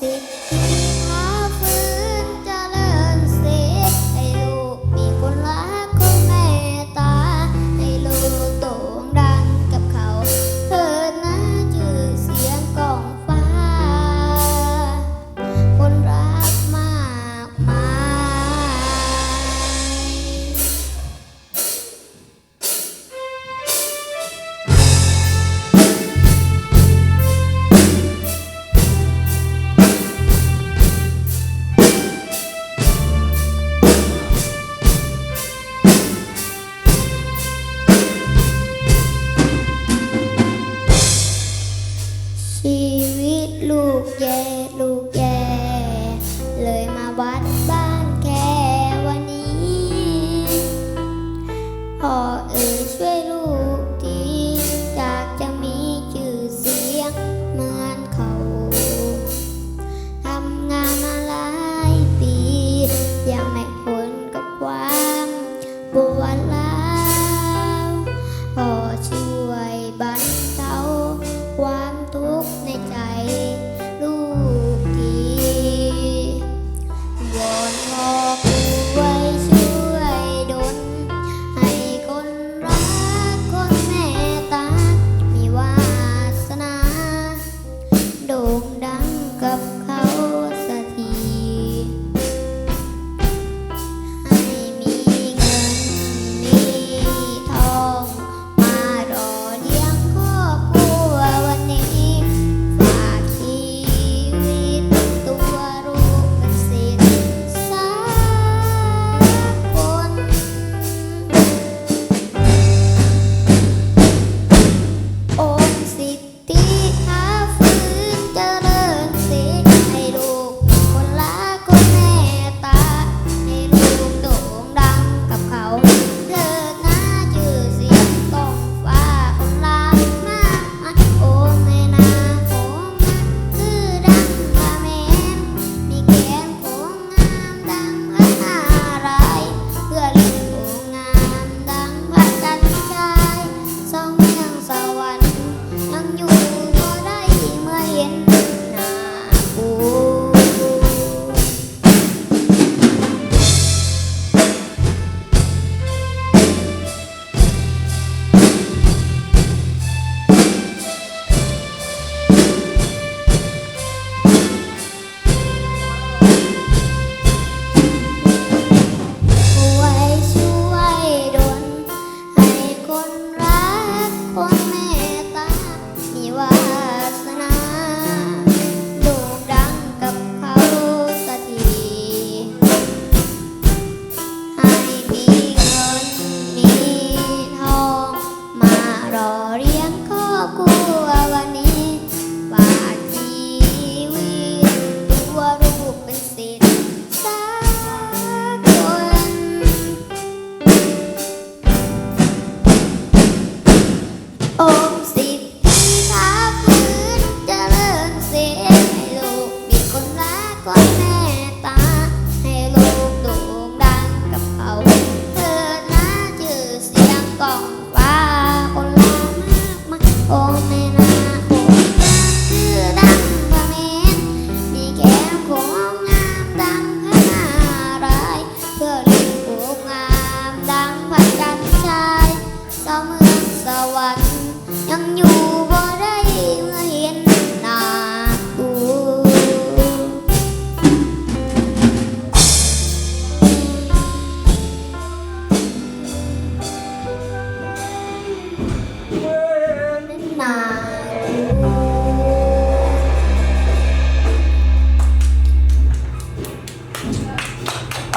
music. về luôn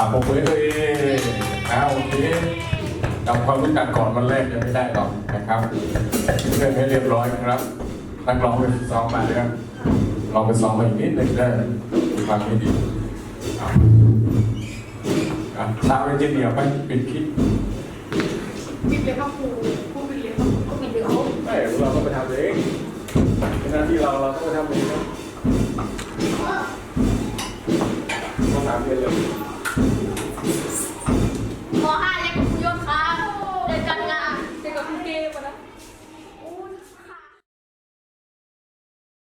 อ่ผมมือตัวเองอ่าโอเคทำความรู้จักก่อนวันแรกยังไม่ได้หรอกนะครับเพื่อนให้เรียบร้อยครับนักร้องไปซ้อมมานะครับลองไปซ้อมมาอีกนิดหนึ่งได้ฟังให้ดีสาวเอนจิเนียร์ไปปิดคิดปิดเลยครับครูครูปิดเลยครับก็ปิดเลยเขาไม่เราต้องไปทำเองเป็นหน้าที่เราเราต้องไปทำเองครับภาษาเรียนเลย